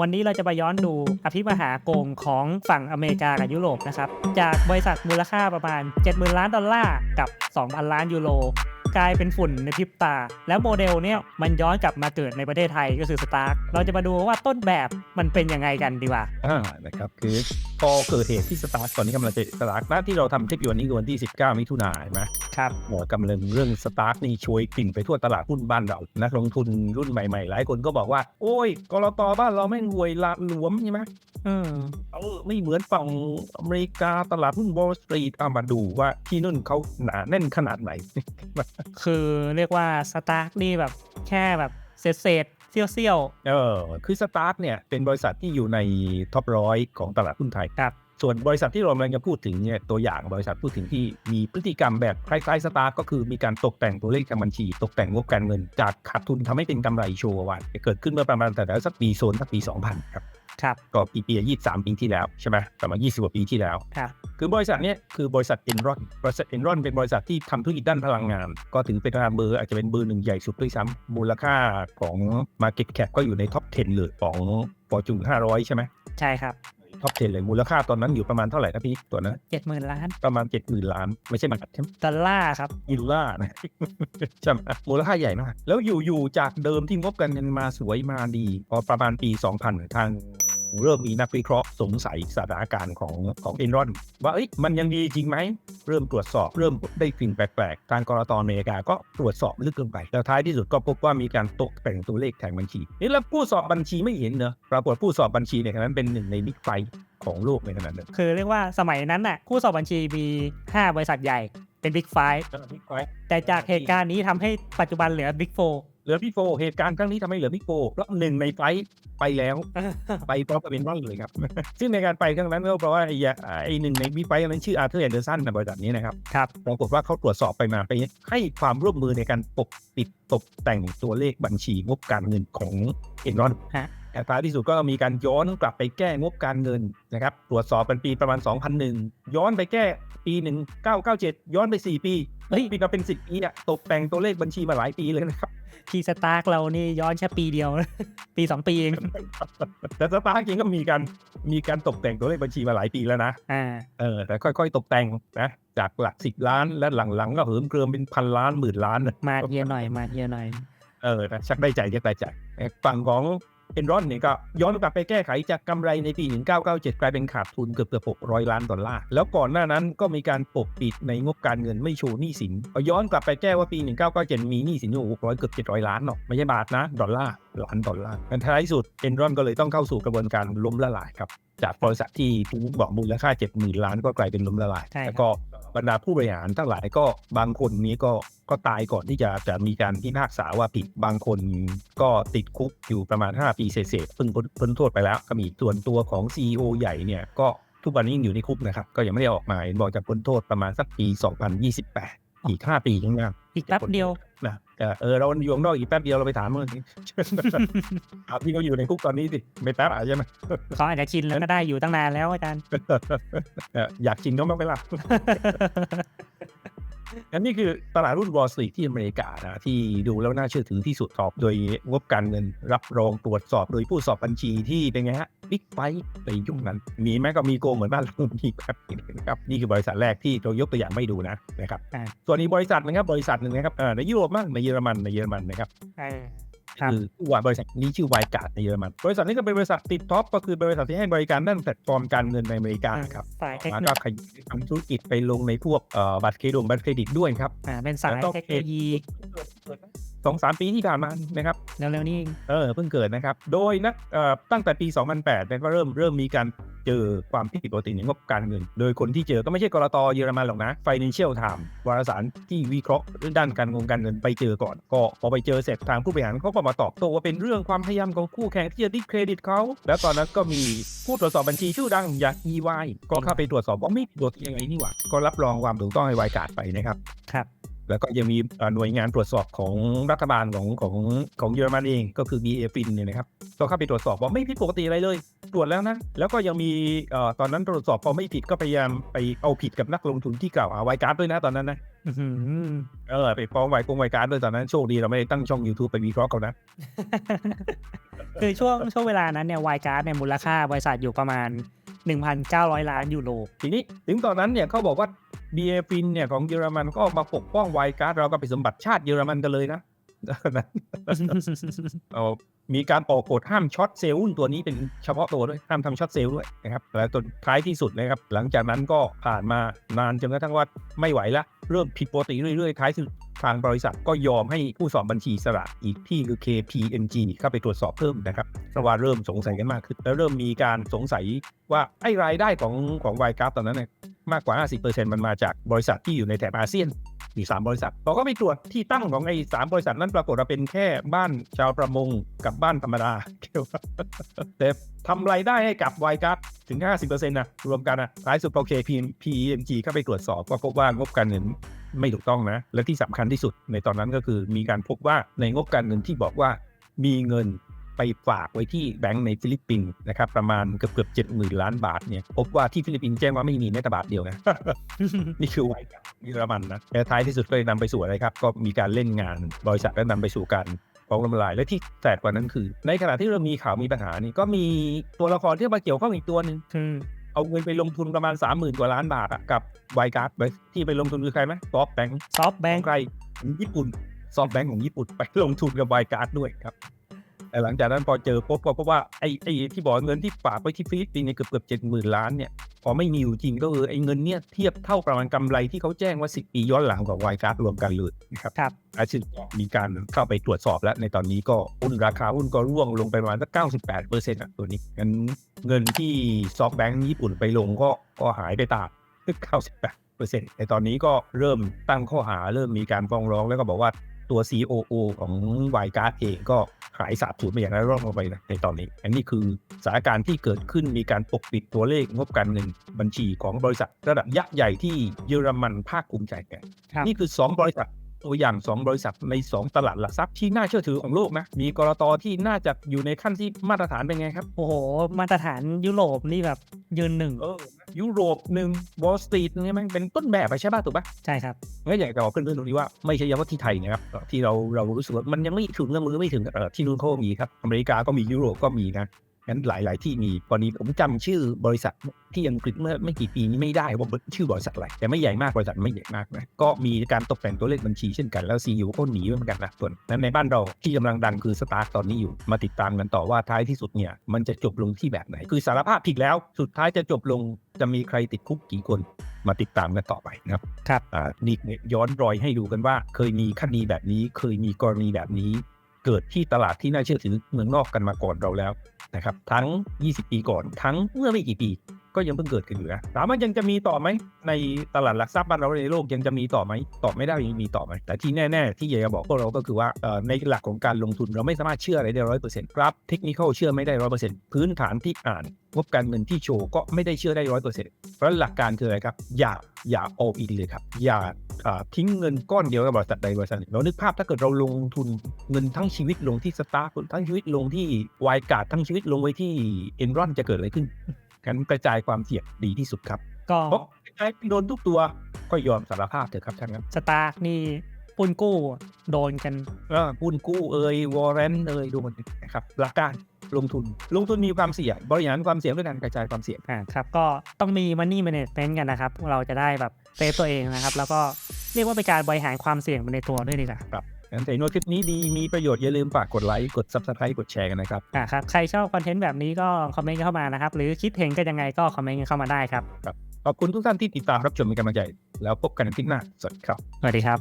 วันนี้เราจะไปย้อนดูอภิมหาโกงของฝั่งอเมริกากับยุโรปนะครับ จากบริษัทมูลค่าประมาณ 70,000 ล้านดอลลาร์กับ 2,000 ล้านยูโรกลายเป็นฝุ่นในพริบตา แล้วโมเดลเนี่ยมันย้อนกลับมาเกิดในประเทศไทยก็คือสตาร์เราจะมาดูว่าต้นแบบมันเป็นยังไงกันดีกว่าอ่านะครับคือ พอเกิดเหตุที่สตาร์ทตอนนี้กำลังจะสตาร์ทนะที่เราทำคลิปอยู่วันนี้คือวันที่ 19 มิถุนายนใช่ไหมครับหมอกำลังเรื่องสตาร์ทนี่ช่วยกลิ่นไปทั่วตลาดหุ้นบ้านเรา นักลงทุนรุ่นใหม่ๆ หลายคนก็บอกว่า โอ้ยกรตบ้านเราแม่งรวยละหลวมใช่ไหมเออเออไม่เหมือนฝั่งอเมริกาตลาดหุ้น Wall Street เอามาดูว่าที่นู่นเขาหนาแน่นขนาดไหน คือเรียกว่าสตาร์นี่แบบแค่แบบเศษ เศษๆเซี่ยวเซี่ยวเออคือสตาร์ทเนี่ยเป็นบริษัทที่อยู่ในท็อปร้อยของตลาดหุ้นไทยครับส่วนบริษัทที่เรากำลังจะพูดถึงเนี่ยตัวอย่างบริษัทพูดถึงที่มีพฤติกรรมแบบคล้ายๆสตาร์ทก็คือมีการตกแต่งตัวเลขทางบัญชี ตกแต่งงบการเงิน จากขาดทุนทำให้เป็นกำไรโชว์วันเกิดขึ้นเมื่อประมาณแต่ละสักปีโซนสักปี 2000 ครับๆ ครับก็ปีปียี่สามปีที่แล้วใช่ไหมประมาณ20กว่าปีที่แล้วครับคือบริษัทเนี้ยคือบริษัทเอ็นรอนบริษัทเอ็นรอนเป็นบริษัทที่ทำธุรกิจด้านพลังงาน ก็ถือเป็นเบอร์อาจจะเป็นเบอร์หนึ่งใหญ่สุดด้วยซ้ำมูลค่าของ Market Cap ก็อยู่ในท็อป 10 เลยของ Fortune 500ใช่ไหมใช่ครับท็อป 10 เลยมูลค่าตอนนั้นอยู่ประมาณเท่าไหร่นะพี่ตัวนั้นเจ็ดหมื่นล้าน ประมาณ70,000ล้าน ไม่ใช่บาทใช่ไหมดอลลาร์ครับอิลล่านะใช่ไหมมูลค่าใหญ่มาก แล้วอยู่ ๆ จากเดิมที่งบกันเงินมาสวยมาดี พอประมาณปี 2000 ทาง เริ่มมีนักวิเคราะห์สงสัยสถานการณ์ของของเอ็นรอนว่าเอ้ยมันยังดีจริงไหม เริ่มตรวจสอบเริ่มได้กลิ่นแปลกๆ ทางกรตอเมริกาก็ตรวจสอบลึกลงไป แล้วท้ายที่สุดก็พบว่ามีการตกแต่งตัวเลขแทงบัญชีนี่แล้วผู้สอบบัญชีไม่เห็นเนอะปรากฏผู้สอบบัญชีในขณะนั้นเป็นหนึ่งในบิ๊กไฟของโลกในขณะนั้นคือเรียกว่าสมัยนั้นน่ะผู้สอบบัญชีมี 5 บริษัทใหญ่เป็นบิ๊กไฟบิ๊กไฟแต่จากเหตุการณ์นี้ทำให้ปัจจุบันเหลือบิ๊กโฟเห ลือพี่โฟเหตุการณ์ครั้งนี้ทำให้เหลือพี่โฟเพราะหนึ่งในไฟท์ไปแล้ว ไปพร้อมกับเป็นร่อนเลยครับ ซึ่งในการไปครั้งนั้นก็เพราะว่าไอ้ยาไอ้หนึ่งในบิ๊กไฟท์นั้นชื่ออาร์เธอร์แอนเดอร์สันในบริษัทนี้นะครับครับปรากฏว่าเขาตรวจสอบไปมาไปให้ความร่วมมือในการปกปิดตกแต่งตัวเลขบัญชีงบการเงินของเอ็นรอนฮะ แต่ท้ายที่สุดก็มีการย้อนกลับไปแก้งบการเงินนะครับ ตรวจสอบเป็นปีประมาณ 2001 ย้อนไปแก้ปี 1997 ย้อนไป 4 ปีเฮ้ยปีมาเป็น10ปีอะตกแต่งตัวเลขบัญชีมาหลายปีเลยนะครับทีสตาร์กเรานี่ย้อนแค่ปีเดียว ปี2ปีเองแต่สตาร์จริงก็มีการมีการตกแต่งตัวเลขบัญชีมาหลายปีแล้วนะอ่าเออแต่ค่อยๆ ตกแต่งนะจากหลักสิบล้านและหลังๆก็เหิมเกริมเป็นพันล้านหมื่นล้านนะมาเทียหน่อยมาเทียหน่อยเออนะชักได้ใจชักได้ใจเอ่อฝั่งของ เอ็นรอนเนี่ยก็ย้อนกลับไปแก้ไขจากกำไรในปี 1997 กลายเป็นขาดทุนเกือบเกือบ600 ล้านดอลลาร์ แล้วก่อนหน้านั้นก็มีการปกปิดในงบการเงินไม่โชว์หนี้สินย้อนกลับไปแก้ว่าปี 1997 มีหนี้สินอยู่600 เกือบ 700 ล้านเนาะไม่ใช่บาทนะ ดอลลาร์ล้านดอลลาร์ในท้ายสุดเอ็นรอนก็เลยต้องเข้าสู่กระบวนการล้มละลายครับ จากบริษัทที่พี่มุกบอกมูลค่า 70,000 ล้านก็กลายเป็นล้มละลายแล้วก็บรรดาผู้บริหารทั้งหลายก็บางคนนี้ก็ ก็ตายก่อนที่จะจะมีการพิพากษาว่าผิดบางคนก็ติดคุกอยู่ประมาณ 5 ปีเศษๆเพิ่งพ้นพ้นโทษไปแล้วก็มีส่วนตัวของ CEO ใหญ่เนี่ยก็ทุกวันนี้ยังอยู่ในคุกนะครับ ก็ยังไม่ได้ออกมาเห็นบอกจะพ้นโทษประมาณสักปี 2028 อีก 5 ปีข้างหน้าอีกแป๊บเดียวนะเออเออเราอยู่ข้างนอกอีกแป๊บเดียวเราไปถามมันถามที่เขาอยู่ในคุกตอนนี้สิไม่แป๊บอะใช่ไหมเขาอาจจะชินแล้วก็ได้อยู่ตั้งนานแล้วอาจารย์เอ่ออยากชิงเขาบ้างไห มล่ะอันนี้คือตลาดหุ้น Wall Street ที่อเมริกานะที่ดูแล้วน่าเชื่อถือที่สุดสอบ โดยงบการเงินรับรองตรวจสอบโดยผู้สอบบัญชีที่เป็นไงฮะบิ๊กไฟในยุคนั้น มีไหมก็มีโกงเหมือนบ้านเรามีครับนะครับนี่คือบริษัทแรกที่เรายกตัวอย่างไม่ดูนะนะครับอ่าส่วนอีกบริษัทหนึงครับบริษัทหนึ่งนะครับเอ่อในยุโรปมั่งในเยอรมันในเยอรมันนะครับเออ ครับคือว่าบริษัทนี้ชื่อไวการ์ดในเยอรมันบริษัทนี้ก็เป็นบริษัทติดท็อปก็คือบริษัทที่ให้บริการด้านแพลตฟอร์มการเงินในอเมริกาครับสายเทคมาโนก็โลยีขยายทำธุรกิจไปลงในพวกเอ่อบัตรเครดิตบัตรเครดิตด้วยครับอ่าเป็นสายแล้วก็เทคโนโลยีสองสามปีที่ผ่านมานะครับเร็วๆนี้เองเออเพิ่งเกิดนะครับ โดยนักเอ่อตั้งแต่ปี 2008เนี่ยก็เริ่มเริ่มมีการ เจอความผิดปกติในงบการเงิน โดยคนที่เจอก็ไม่ใช่กรตเยอรมันหรอกนะ Financial Times วารสารที่วิเคราะห์เรื่องด้านการงงการเงินไปเจอก่อน ก็พอไปเจอเสร็จทางผู้บริหารเขาก็มาตอบโต้ว่าเป็นเรื่องความพยายามของคู่แข่งที่จะดิสเครดิตเขา แล้วตอนนั้นก็มีผู้ตรวจสอบบัญชีชื่อดังอย่าง EY ก็เข้าไปตรวจสอบว่าไม่ตรวจยังไงนี่หว่า ก็รับรองความถูกต้องให้ไวการ์ดไปนะครับ ครับ แล้วก็ยังมีเอ่อหน่วยงานตรวจสอบของรัฐบาลของของของเยอรมันเองก็คือ b a f i n เนี่ยนะครับก็เข้าไปตรวจสอบว่าไม่ผิดปกติอะไรเลย ตรวจแล้วนะ แล้วก็ยังมีเอ่อตอนนั้นตรวจสอบพอไม่ผิดก็พยายามไปเอาผิดกับนักลงทุนที่กล่าวหาไวการ์ดด้วยนะตอนนั้นนะอื้อหือเออไปฟ้องไวกงไวการ์ดด้วยตอนนั้นโชคดีเราไม่ได้ตั้งช่อง YouTube ไปวิเคราะห์เขานะคือช่วงช่วงเวลานั้นเนี่ยวายการ์ดเนี่ยมูลค่าบริษัทอยู่ประมาณ 1,900 ล้านยูโรทีนี้ถึงตอนนั้นเนี่ยเขาบอกว่า b a f i n เนี่ยของเยอรมันก็มาปกป้องไวการ์ดเราก็ไปสมบัติชาติเยอรมันกันเลยนะ เอามีการออกกฎห้ามช็อตเซลล์หุ้นตัวนี้เป็นเฉพาะตัวด้วยห้ามทำช็อตเซลล์ด้วยนะครับแล้วจนท้ายที่สุดนะครับ หลังจากนั้นก็ผ่านมานานจนกระทั่งว่าไม่ไหวละเริ่มผิดปกติเรื่อยๆท้ายสุดทางบริษัทก็ยอมให้ผู้สอบบัญชีอิสระอีกที่คือ KPMG เข้าไปตรวจสอบเพิ่มนะครับเพราะว่าเริ่มสงสัยกันมากขึ้นแล้วเริ่มมีการสงสัยว่าไอ้รายได้ของของไวการ์ตอนนั้นเนี่ยมากกว่า 50%มันมาจากบริษัทที่อยู่ในแถบอาเซียน มีสามบริษัทเราก็ไปตรวจที่ตั้งของไอ้สามบริษัทนั้นปรากฏว่าเป็นแค่บ้านชาวประมงกับบ้านธรรมดาแต่ทำรายได้ให้กับไวการ์ดถึง 50%นะรวมกันนะท้ายสุดพอ KPMG เข้าไปตรวจสอบก็พบว่างบการเงินไม่ถูกต้องนะ และที่สำคัญที่สุดในตอนนั้นก็คือมีการพบว่าในงบการเงินที่บอกว่ามีเงิน ไปฝากไว้ที่แบงก์ในฟิลิปปินส์นะครับประมาณเกือบเกือบเจ็ดหมื่นล้านบาทเนี่ยพบว่าที่ฟิลิปปินส์แจ้งว่าไม่มีแม้แต่บาทเดียวนะนี่คือไวกับเยอรมันนะแต่ท้ายที่สุดก็เลยนำไปสู่อะไรครับ ก็มีการเล่นงานบริษัทและนำไปสู่การฟ้องล้มละลายและที่แสบกว่านั้นคือ ในขณะที่เริ่มมีข่าวมีปัญหานี่ก็มีตัวละครที่มาเกี่ยวข้องอีกตัวหนึ่งคือเอาเงินไปลงทุนประมาณ 30,000 กว่าล้านบาทอะกับไวการ์ดที่ไปลงทุนคือใครไหมซอฟแบงค์ซอฟแบแบงงค์ค์ใครญี่ปุ่นซอฟแบงค์ของญี่ปุ่นไปลงทุนกับไวการ์ดด้วยครับ แต่หลังจากนั้นพอเจอปุ๊บก็พบว่าไอ้ไอ้ที่บอกเงินที่ฝากไว้ที่ฟิลิปปินส์เนี่ยเกือบเกือบเจ็ดหมื่นล้านเนี่ยพอไม่มีอยู่จริงก็คือไอ้เงินเนี่ยเทียบเท่าประมาณกำไรที่เขาแจ้งว่า10ปีย้อนหลังของไวการ์ดรวมกันเลยนะครับครับอาชีพก็มีการเข้าไปตรวจสอบแล้วในตอนนี้ก็หุ้นราคาหุ้นก็ร่วงลงไปประมาณสัก98เปอร์เซ็นต์อะตัวนี้งั้นเงินที่ซอฟแบงค์ญี่ปุ่นไปลงก็ก็หายไปตาม98เปอร์เซ็นต์ในตอนนี้ก็เริ่มตั้งข้อหาเริ่มมีการฟ้องร้องแล้วก็บอกว่า ตัว COO ของไวการ์ดเองก็หายสาบสูญไปอย่างไร้ร่องรอยนะในตอนนี้ อันนี้คือสถานการณ์ที่เกิดขึ้นมีการปกปิดตัวเลขงบการเงินบัญชีของบริษัท ระดับยักษ์ใหญ่ที่เยอรมันภาคภูมิใจกันครับนี่คือ 2 บริษัท ตัวอย่าง 2 บริษัทใน 2 ตลาดหลักทรัพย์ที่น่าเชื่อถือของโลกนะ มีกรตที่น่าจะอยู่ในขั้นที่มาตรฐานเป็นไงครับ โอ้โห มาตรฐานยุโรปนี่แบบยืนหนึ่งเออยุโรปหนึ่งวอลสตรีทนี่มันเป็นต้นแบบไปใช่ป่ะถูกป่ะใช่ครับงั้นอยากจะบอกเพื่อนๆตรงนี้ว่าไม่ใช่เฉพาะที่ไทยนะครับที่เราเรารู้สึกว่ามันยังไม่ถึงเรื่องมือไม่ถึงเออที่นู่นเขาก็มีครับอเมริกาก็มียุโรปก็มีนะ งั้นหลาย ๆ ที่มีตอนนี้ผมจำชื่อบริษัทที่อังกฤษเมื่อไม่กี่ปีนี้ไม่ได้ว่าชื่อบริษัทอะไรแต่ไม่ใหญ่มากบริษัทไม่ใหญ่มากนะก็มีการตกแต่งตัวเลขบัญชีเช่นกันแล้วซีอีก็หนีไปเหมือนกันนะส่วนนั้นในบ้านเราที่กำลังดังคือสตาร์ตอนนี้อยู่มาติดตามกันต่อว่าท้ายที่สุดเนี่ยมันจะจบลงที่แบบไหน คือสารภาพผิดแล้วสุดท้ายจะจบลงจะมีใครติดคุกกี่คนมาติดตามกันต่อไปนะครับครับนี่ย้อนรอยให้ดูกันว่า เคยมีคดีแบบนี้ เคยมีกรณีแบบนี้ เกิดที่ตลาดที่น่าเชื่อถือเมืองนอกกันมาก่อนเราแล้วนะครับทั้ง 20 ปีก่อนทั้งเมื่อไม่กี่ปี ก็ยังเพิ่งเกิดขึ้นอยู่นะถามว่ายังจะมีต่อไหมในตลาดหลักทรัพย์บ้านเราในโลกยังจะมีต่อไหมตอบไม่ได้ยังมีต่อไหมแต่ที่แน่ ๆ ที่อยากจะบอกพวกเราก็คือว่าในหลักของการลงทุนเราไม่สามารถเชื่ออะไรได้ร้อยเปอร์เซ็นต์ครับเทคนิคเชื่อไม่ได้ร้อยเปอร์เซ็นต์พื้นฐานที่อ่านงบการเงินที่โชว์ก็ไม่ได้เชื่อได้ร้อยเปอร์เซ็นต์เพราะหลักการคืออะไรครับ อย่าอย่า all in เลยครับอย่า ทิ้งเงินก้อนเดียวกับบริษัทใดบริษัทหนึ่งเรานึกภาพถ้าเกิดเราลงทุนเงินทั้งชีวิตลงที่สตาร์ททั้งชีวิตลงที่วายการ์ดทั้งชีวิตลงไว้ที่เอ็นรอนจะเกิดอะไรขึ้นการกระจายความเสี่ยงดีที่สุดครับก็เพราะใครโดนทุกตัวก็ยอมสารภาพเถอะครับท่านครับสตาร์กนี่ปุนกู้โดนกันเออหุ้นกู้เอ่ยวอร์เรนเอ่ยโดนนะครับหลักการลงทุน ลงทุนมีความเสี่ยงบริหารความเสี่ยงด้วยการกระจายความเสี่ยงอ่าครับก็ต้องมี money management กันนะครับ เราจะได้แบบเซฟตัวเองนะครับ แล้วก็ เรียกว่าเป็นการบริหารความเสี่ยงไปในตัวด้วยดีกว่างั้นแต่โน้ตคลิปนี้ดีมีประโยชน์อย่าลืมฝากกดไลค์กด subscribe กดแชร์กันนะครับอ่าครับใครชอบคอนเทนต์แบบนี้ก็คอมเมนต์เข้ามานะครับ หรือคิดเห็นกันยังไงก็คอมเมนต์กันเข้ามาได้ครับขอบคุณทุกท่านที่ติดตามรับชมเป็นกำลังใจ แล้วพบกันในคลิปหน้าสวัสดีครับสวัสดีครับ